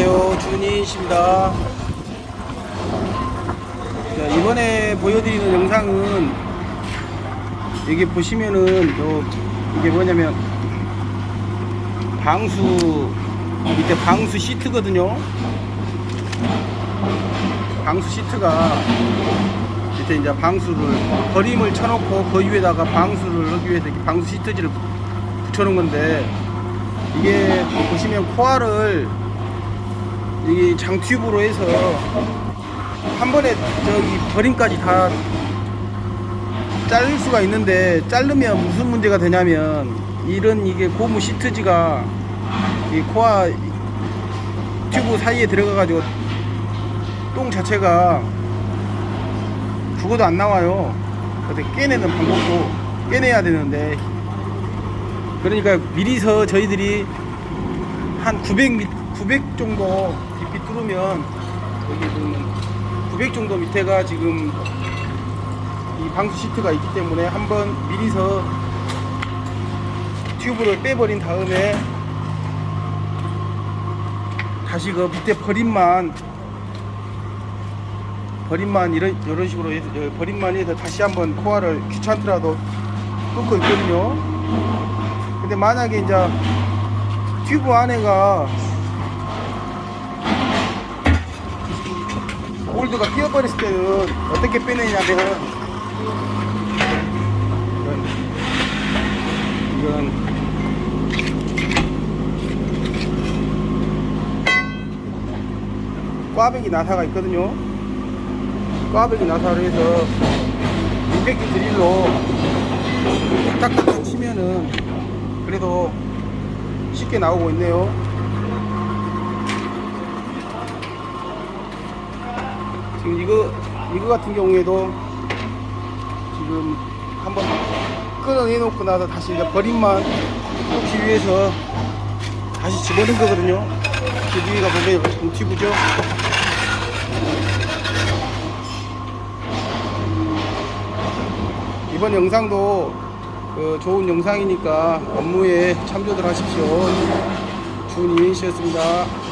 안녕하세요. 준이씨입니다. 자, 이번에 보여드리는 영상은 여기 보시면은 요 이게 뭐냐면 방수 밑에 방수 시트거든요. 방수 시트가 밑에 이제 방수를 버림을 쳐놓고 그 위에다가 방수를 하기 위해서 방수 시트지를 붙여놓은 건데 이게 보시면 코알을 이 장튜브로 해서 한 번에 저기 버림까지 다 자를 수가 있는데 자르면 무슨 문제가 되냐면 이런 이게 고무 시트지가 이 코아 튜브 사이에 들어가 가지고 똥 자체가 죽어도 안 나와요. 근데 깨내는 방법도 깨내야 되는데 그러니까 미리서 저희들이 한 900, 900 정도 깊이 뚫으면 여기 보면 900 정도 밑에가 지금 이 방수 시트가 있기 때문에 한번 미리서 튜브를 빼버린 다음에 다시 그 밑에 버림만 버림만 이런 이런 식으로 해서 저 버림만 해서 다시 한번 코알을 귀찮더라도 뚫고 있거든요. 근데 만약에 이제 튜브 안에가 볼드가 끼어버렸을 때는 어떻게 빼내냐면 이건, 꽈배기 나사가 있거든요. 꽈배기 나사를 해서 600기 드릴로 딱딱딱 치면은 그래도 쉽게 나오고 있네요. 지금 이거 이거 같은 경우에도 지금 한번 끊어내 놓고 나서 다시 이제 버림만 꽂기 위해서 다시 집어넣은 거거든요. 그 위에가 보면 지금 튜브죠. 이번 영상도 그 좋은 영상이니까 업무에 참조들 하십시오. 준이인 씨였습니다.